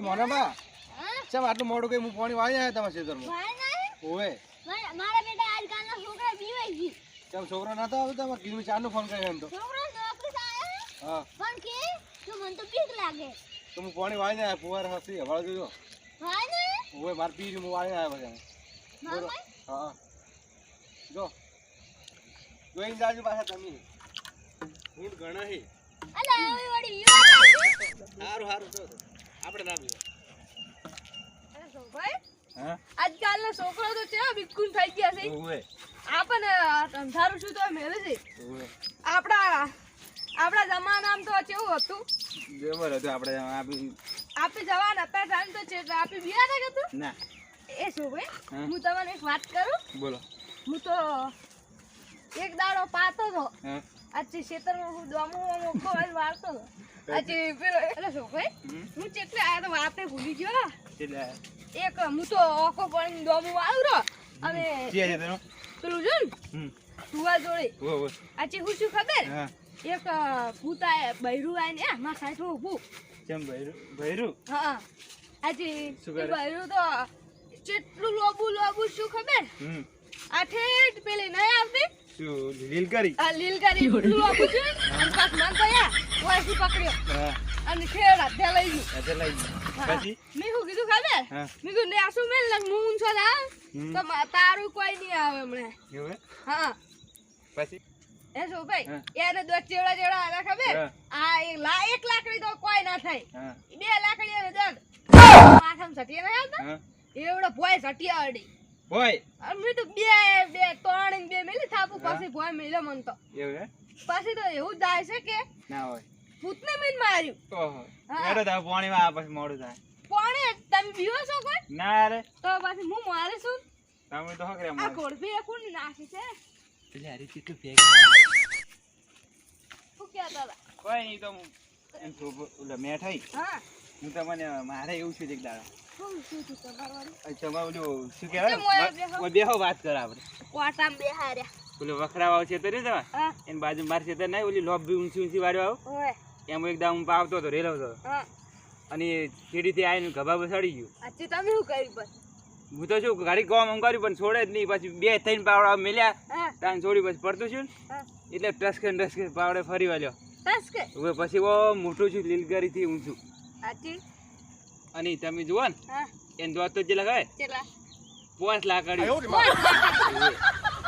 એ મોનાબા? ચમ આટલું મોડું કઈ હું પાણી વાળી આવ્યા તમારા ખેતરમાં? ઓવે. મારા બેટા આજકાલના છોકરા બીવાઈ ગઈ ચમ છોકરો નતો આવતો તમારે કીધું ચારનો ફોન કર્યો એમ તો. છોકરો નોકરી થાય હા. પણ કે તો મને તો બીક લાગે તો હું પાણી વાળી આવ્યા ફુવાર હસી હવાળ જોયો. ભાઈ ને ઓવે મારે પી હું વાળી આવ્યા બધા હા. જો. જોઈને જાજો પાછા તમે. હું ઘણા હે. અલા, આવી વળી સારું સારું જો આપણે ના પીવો અરે સોભાઈ, હા? તો કેવા બિલકુલ થઈ ગયા છે. આપણને અંધારું શું તો મેળે છે. આપણા આપણા જમાનામાં તો કેવું હતું? બરાબર હતું આપણે આપી આપણે જવાન હતા ટાઈમ તો છે આપણે બિયા ના હતું? ના. એ શું ભાઈ હું તમને એક વાત કરું? બોલો. હું તો એક દાડો પાતો હતો. આજે ખેતરમાં હું દોમું મોકો વાળતો હતો. આજે પેલો એટલે હું ચેટલે આયા તો વાતે ભૂલી ગયો એક હું તો ઓકો પણ દોમું વાળું અને પેલું જો ને? તુવા જોડે. આજે હું શું ખબર? એક ભૂતા બૈરું આવીને આ માં સાઈડ ઊભું. કેમ ભૈરું? ભૈરું? હા. આજે? બૈરું તો જેટલું લોબુ લોબુ શું ખબર? આઠે પેલી નહીં આવતી. લીલ કરી? આ લીલ કરી છે અને મન પકડ્યો. હા. અને ખેડ હાથે લઈ ગયું. એટલે લઈ હા. પછી? મેં શું કીધું ખબર? હા. મેં કીધું ને આસુ મેલ ને હું થાવ તો તારું કોઈ નહીં આવે હમણાં. એવું હા? પછી? એ શું ભાઈ. એને દોઢ ચેવડા ચેવડા આવે ખબર? આ એક લા એક લાકડી તો કોઈ ના થાય. બે લાકડી આવે દડ માથામાં સટીએ ના આવતા એવડો ભોય આવડી હોય અમે તો બે બે ત્રણ બે મેલી થાપુ પછી ભોય મેલ્યો મન તો. એવું હે? પછી તો એવું જાય છે કે ના હોય. ભૂતને મેં માર્યું. ઓહો હા. હેડો પાણી પાણીમાં આ પછી મોડું થાય. પાણી તમે પીવો છો કોઈ? ના રે. તો પછી હું મારે છું? તમે તો હકરે આ મોડું ઘોડભી એ કોણ નાખી છે? એટલે હારી કેટલું ફેક શું કહેતા હતા? કોઈ નહીં તો એમ થોડું મેઠાઈ હા. હું તમને મારે એવું છે એક દાડા. શું તમારું? ઓલું બેહો? કહેવાય? બેહો. વાત કર આપણે. કોટામાં બેહાર્યા. ઓલું વખરાવા છે તો રે તમારે એની બાજુ મારે છે નહીં ઓલી બી ઊંચી ઊંચી વાળો આવો. એમ એકદમ હું પાવતો હતો રેલો હતો. અને સીડીથી આવીને ગભા ચડી ગયું. આજે તમે શું કર્યું બસ હું તો શું ગાડી કોમ એમ કર્યું પણ છોડે જ નહીં. પછી બે થઈને પાવડા મેલ્યા. તાન છોડી પછી પડતું છું એટલે ટસકે ટસકે પાવડે ફરી વાલ્યો હવે પછી ઓ મોટું છું લીલગરીથી ઊંચું. અને તમે જુઓ ને એને દોસ્ત જે લગાવે. લાકડી. ઓય,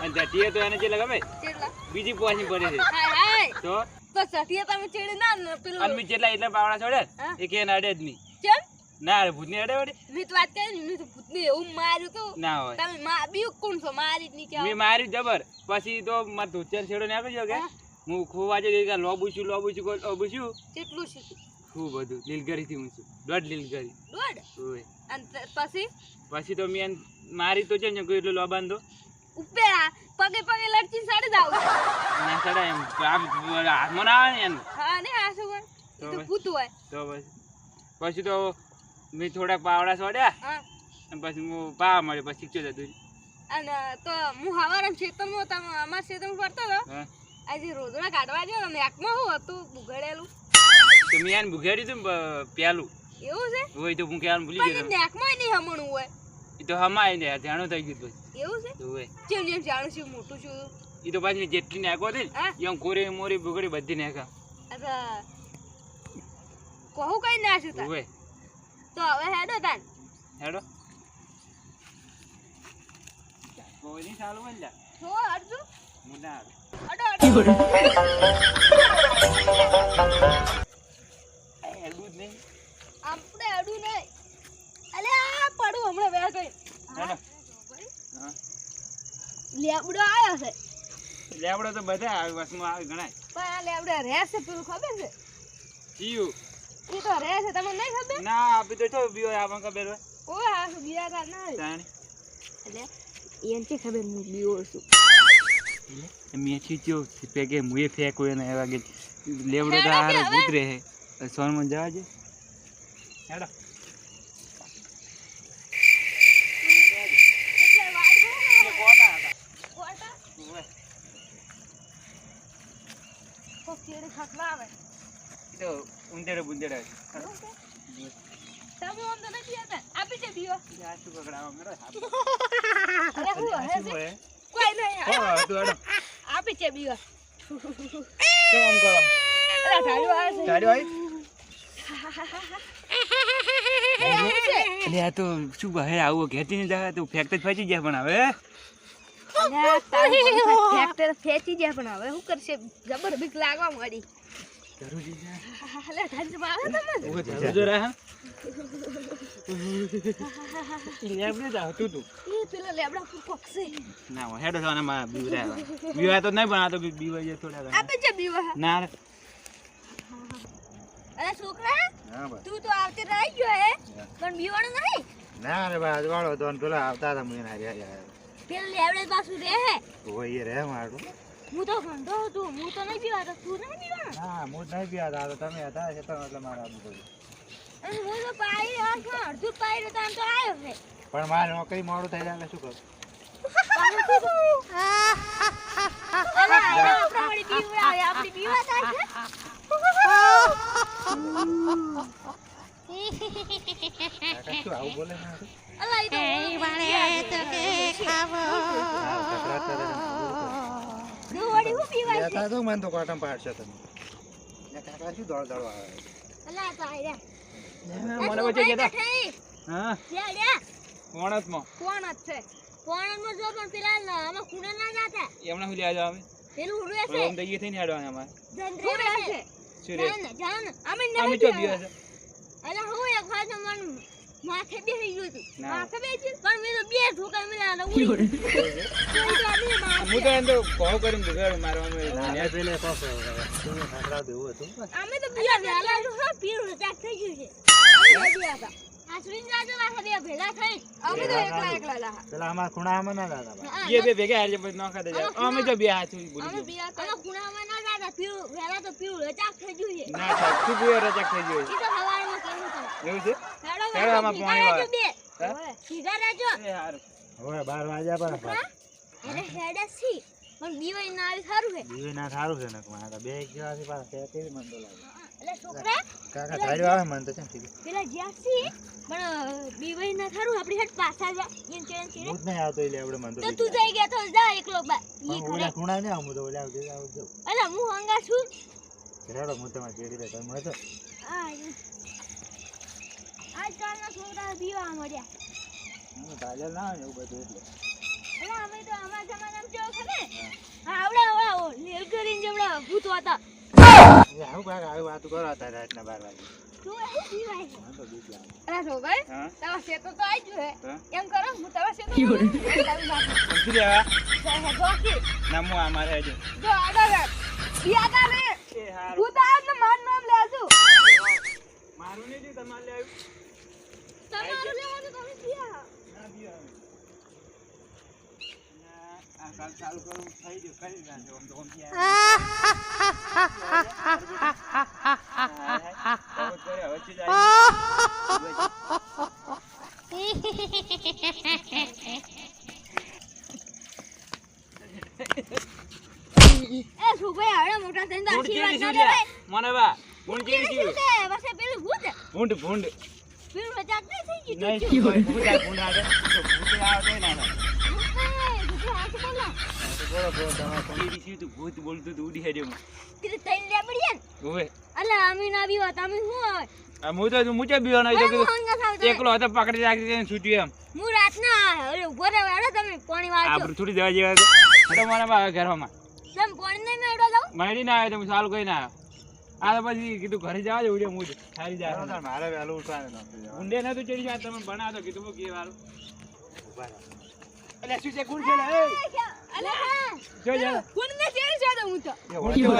અને જટીએ તો એને જે લગાવે બીજી બીજી પોસની પડે છે. હાય હાય. તો? તો સઠિયા તમે ચેડે ના પેલું. અને મેં જેટલા એટલા પાવડા છોડે એ કે એને જ નહીં. કેમ? ના રે ભૂતની અડે વડે મેં તો વાત કરી ને મેં તો ભૂતને એવું માર્યું તો ના હોય. તમે મા બીયું કોણ છો? મારી જ નહીં મેં માર્યું જબર. પછી તો મારે ધોચર છેડો ને આપી જો કે? હું. ખૂબ આજે કે લોબુ છું લોબુ છું કોઈ છું. કેટલું શીખ્યું ખૂબ બધું લીલગરીથી ઊંચું દોઢ લીલગરી. દોઢ? અને પછી? પછી તો મેં મારી તો છે ને કોઈ એટલું લોબાન તો ઉપેરા આ પગે પગે લડકી સાડી દાવ ના સડા એમ. આમ હાથમાં ના આવે ને હા ને આ શું હોય તો ભૂત હોય. તો પછી? પછી તો મેં થોડાક પાવડા છોડ્યા હા. અને પછી હું પાવા મળ્યો પછી શીખ્યો જતું અને તો હું હવારમાં ખેતરમાં તમે અમારા ખેતરમાં ફરતો હતો? આજે રોજડા કાઢવા ગયો ને એકમાં હું હતું? બુઘડેલું તો મેં એને ભૂખેડી તું પેલું એવું છે? હોય તો કહેવાનું ભૂલી ગયો નાકમાં નહીં હમણું હોય. એ તો હમાય ને જાણો થઈ ગયું પછી એવું છે? હોય. જેમ જેમ જાણું છું મોટું છું. એ તો પાછી જેટલી નાખો હતી ને એમ કોરી મોરી ભૂગડી બધી નાખા કહું કઈ ના છું હોય. તો હવે હેડો તાન હેડો. કોઈની ચાલુ હોય ને લ્યા. છો હટજો. હું ના આવે હટો હટો એ હેડવું જ નહીં આપણે અડું નહીં અલે આ પડું હમણાં વેર કઈ લેબડો આવ્યો છે. લેબડો તો બધા આવે વસમાં આવે ગણાય. પણ આ લેબડો રહેશે પેલું ખબર છે? જીયું. એ તો રહેશે તમને નહીં ખબર? ના આપી તો છો બીઓ આપણને ખબર હોય. ઓ આ બીયા તાર ના હોય. એટલે એને કે ખબર હું બીઓ છું મેં ચીચ્યો પેકે મુએ ફેંકો એને એવા કે લેવડો તો આ કે? ભૂત રહે સોનમાં જવા દે. હેડો. ઉંદેડે બુંદેડે તમે આમ તો નથી હતા આપી છે. બીઓ આ શું બગડાવા મેરો અરે હું હે શું છે? હોય કોઈ નહીં હો તું અડો આપી છે બીઓ. કેમ આમ કરો? અરે ઢાળ્યો આવે છે. ગાડી આવી? શું આ તો શું બહાર આવું ઘેટી ને જા તું ફેક્ટ જ જાય પણ હવે અલ્યા, તારી મમ્મી ટ્રેક્ટર ખેંચી જાય પણ હવે શું કરશે? જબર બીક લાગવા મળી જરૂરી છે. અલ્યા, ઢાળી મારે તમને? ઓહો જરા હા? લેબ તું તું. એ પેલા લેબડા પર પકશે ના હેડો સાને માં બીવરા બીવા તો નહીં પણ આ તો બીવા જે થોડા ઘણા. છે બીઓ ના. અરે છોકરા તું તો આવતી રહી ગયો હે? પણ બીવાનું નહીં? ના રે ભાઈ અજવાળો તો પેલા આવતા હતા મને હારી હારી પેલા લેવડે પાછું રે હે? ઓય રે મારું. હું તો ઘંટો હતું હું તો નહીં પીવાતો. તું નહીં પીવાનો? હા હું નહીં પીયા હતા તમે હતા છે તો એટલે મારા આમ અને હું તો પાઈ રહ્યો અડધું પાઈ રહ્યો તો આવ્યો છે. પણ મારે નોકરી મોડું થઈ જાય શું કરું? અરે આપણા આપણી બીવા થાય છે. હા, હું મને તો કોટમ પાડશો તમે કાકા શું દોડ દોડ આવે મને વચ્ચે હા છે કોણમાં જો પણ પેલા અમે ખૂણા ના જાતા એમણે શું લેવા જાવ અમે પેલું ઉડવે થઈને અમારે છે જાન અમે અમે નહીં ચો છે અલા હું એક વાર તો મન માથે બેસી ગયું ના. માથે બેસી પણ મેં તો બે ઠોકા મેલા ને ઉડી. તો તો. હું તો એમ તો કરીને બગાડ પેલે દેવું હતું અમે તો બીજા વેલા હા ચાક થઈ ગયું તો તો બીયા તો ચાક થઈ છે છે. બાર વાગ્યા પણ ના સારું છે. ના સારું છે બે એક જેવાથી પાછા તે કેવી લાગે. એટલે છોકરા કાકા ગાડી આવે મને તો કેમ કીધું પેલા જ્યાં સી પણ બીવાઈ ના થારું આપણી હેડ પાછા જા ઈન ચેન ચેન હું જ નહીં આવતો એટલે આપણે મને તો તો તું જઈ ગયા તો જા એકલો બા ઈ ઓલા ખૂણા ને આવું તો ઓલા આવતી આવું જાઉં. અલા હું હંગા છું. રેડો હું તમારે જેડી રે તમે હતો. આ આજકાલના છોકરા બીવા મળ્યા. હું તાજલ ના એવું બધું એટલે. અલા અમે તો અમારા જમાનામાં છે ને આવડા આવડે આવડે કરીને જેવડા ભૂત હતા લેવા મારું નહીં તમારે લે તમારું લેવાનું તમે ક્યાં ના કાલ ચાલુ કરું થઈ ગયું કરી નાખજો આમ તો આમ ક્યાં એ છોકરા હવે મોટા થઈને તો ભૂંડ આશીર્વાદ ચીડી ના શું દેવાય. લ્યા? મને બા ભૂંડ ચીડી શું શું? છે? વસે પેલું ભૂત ભૂંડ ભૂંડ પેલું મજાક નહીં થઈ ગયું નહીં ચૂપ. ભૂંડ ભૂંડ આ ભૂંડ આવે તો ભૂંડ આવે તોય ના થાય. ભૂત નહીં, ભૂત હાથે બોલો. તો બોલો બોલો તમારે કોણ ચીડી શું તું ભૂત બોલતું તું ઉડી હેડ્યો ના તમે શું હવે? આ હું તો મુચા બીવાનો હું હંગાથ આવતો. એકલો હતો પકડી રાખી છૂટ્યું એમ હું રાતના ઓલે ઊભો રહ્યો, હેડો તમે પાણી વાળજો. થોડી દેવા જેવા બા હવે ઘરમાં તમે નહીં મેળવો ના આવે તો હું સારું કઈ ના આવ્યો આ પછી કીધું ઘરે જવા જવું છે હું સારી જાય મારે વહેલું ઉઠવાનું ઊંડે ન ઊંડે ચડી જાય તમે બનાવો તો કીધું હું કે રહો. એટલે શું છે કોણ છે લે એ? અલા, જો જા ગુણને ચેડી છે તો હું તો. તો.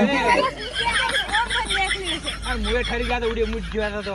આ મુએ ઠરી ગયા તો ઉડે મુજ જેવા તો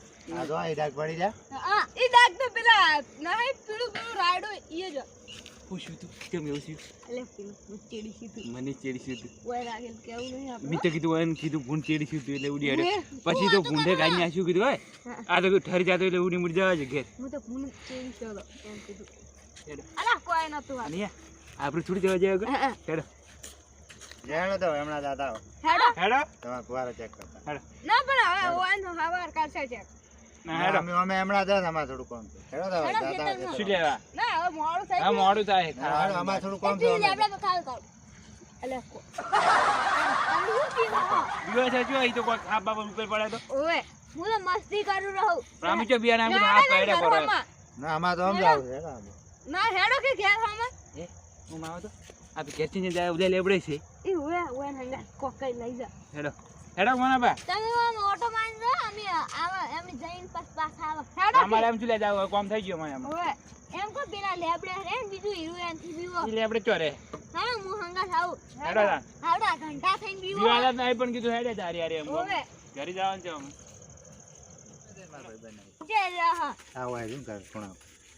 તો આ ડાક પડી જા. હા ઈ ડાક તો પેલા નહીં પીળું પીળું રાયડો ઈ જ. પૂછ્યું તું. કેમ એવું થયું? એટલે પેલું ચેડી સીધું મને ચેડીશું તું. ઓય રાખેલ કેવું નહીં આપણે મેં કીધું એને કીધું ભૂંડ ચેડીશું તું એટલે ઉડી આડે પછી તો ભૂંડે ગાઈ નાખ્યું કીધું હોય આ તો ઠરી જાતો એટલે ઉડી મુડી જવા છે ઘેર. હું તો ફોન ચેડી ચલો એમ કીધું. હેડો. અલા કોઈ નતું વાત અને આપણે થોડી જવા જાય આગળ. હેડો. જેણો તો હમણાં દાદા. હેડો. હેડો. તમારા ચેક કરતા હેડો. ના પણ હવે ઓયનો હવાર કાઢશે છે હમણાં કર. મસ્તી કરું રહું. પણ અમે જો બિયાના હાથ પાડ્યા પડે ના અમારે તો સમજાવું છે, ના હેડો કે ઘેર હામાં એ હું આવો તો? આ તો ખેંચીને જાય ઉલે લેબડે છે. ઈ ઓવે ઓવે હંગા કોકઈ લઈ જા. હેડો. હેડો મને બા. તમે આમ ઓટો મારી દો અમે આવા એમ જઈને પાસ પાસ આવો. હેડો અમારે એમ ચુલે જાવ કોમ થઈ ગયો મને એમાં. ઓય એમ કો પેલા લેબડે રે બીજું હીરો થી બીવો. ઈ લેબડે ચોરે હા હું હંગા થાઉ હેડો આવડા ઘંટા થઈને બીવો. દિવાલા નહીં પણ કીધું હેડે તારી યાર એમ ઓય ઘરે જવાનું છે અમે. જે રહ. આ હોય શું કર કોણ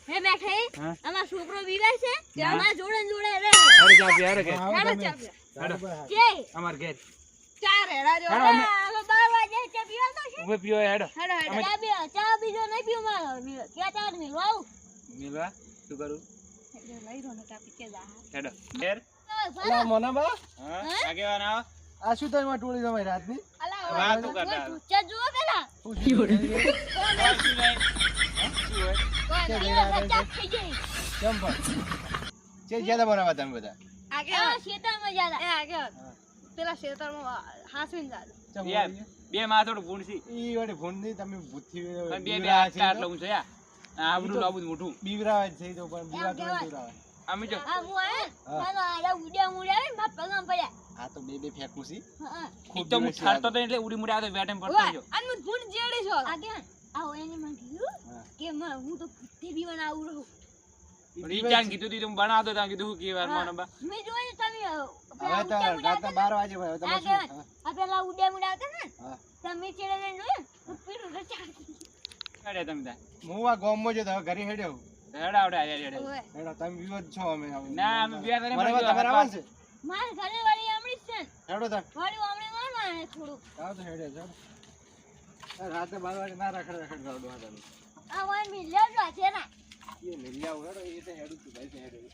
હે બેઠે? હા? અમાર છોકરો બીવાય છે? અમાર જોડે જોડે રે હેડો જા હેડો. કે હેડો ચાપ હેડો. કે અમાર ઘેર. ચાર હેડા જો. હેડો અમે હવે બાર વાગે ચા પીવા તો છે. ઉભે પીવો હેડો. હેડો હેડો. અમે- ચા પીવા ચા બીજો નહીં પીવો મારો. મિલો ક્યાં ચા મિલો આવું. મિલવા શું કરું? લઈ રો ને કાપી કે જા. હેડો. ઘેર અલા, મોનાબા, હા આગેવાન આવો આ શું તમે ટોળી તમારી રાતની? અલા વાતો કરતા ચા જુઓ પેલા. શું શું છે? હોય શું નહીં શું હોય? કોઈ કે ચા થઈ ગઈ. કેમ પણ છે જ્યાં તમારા તમે બધા. આગે આ શેતામાં જાતા એ આગે પેલા શેતરમાં હાસવીન જા ચમ બે બે માં ભૂંડ છે. ઈ વડે ફોનની તમે ભૂથી બે બે આટલા છે આટલા ઊંચો યા. આ આબરૂ તો મોટું. બીવરાવા જ છે તો પણ બીવા તો. અમે જો. આ હું આ હા. મારો ઉડ્યા મુડ્યા આવે ને મારા પડ્યા. આ તો બે બે ફેંકું છે. હા તો હું દિવસ તો. એટલે ઉડી મુડ્યા તો વેટેમ પડતો જો આ મું ભૂંડ જેડી છો. આ કેમ? આવો એને મને કીધું કે માં હું તો ભૂતે બીવાન આવું રહું. પણ ઈ ચાન કીધું તી તું બનાવતો તા કીધું હું કેવાર હા. મને બા? મે જોયું તમે હવે તો મુડ્યા બાર વાગે ભાઈ તમે શું આ પેલા ઉડે મુડ્યા ને? તમે ચેડે ને જોયું હું પીરું રચા હેડે તમે તા હું આ ગામમાં જો તો ઘરે હેડ્યો હેડે આવડે હેડે હેડે. તમે બીવો છો અમે ના અમે બે તારે મને તમારે આવશે માર મારા ઘરે વાળી આમળી છે હેડો તા વાળી આમળી મારવા ને થોડું આવો તો હેડે આ રાતે 12 વાગે ના રખડ રખડ ગાડો આ વાન મી લેજો છે ને. એ લઈ આવો હેડો એ તો હેડું છું ભાઈ તો હેડું.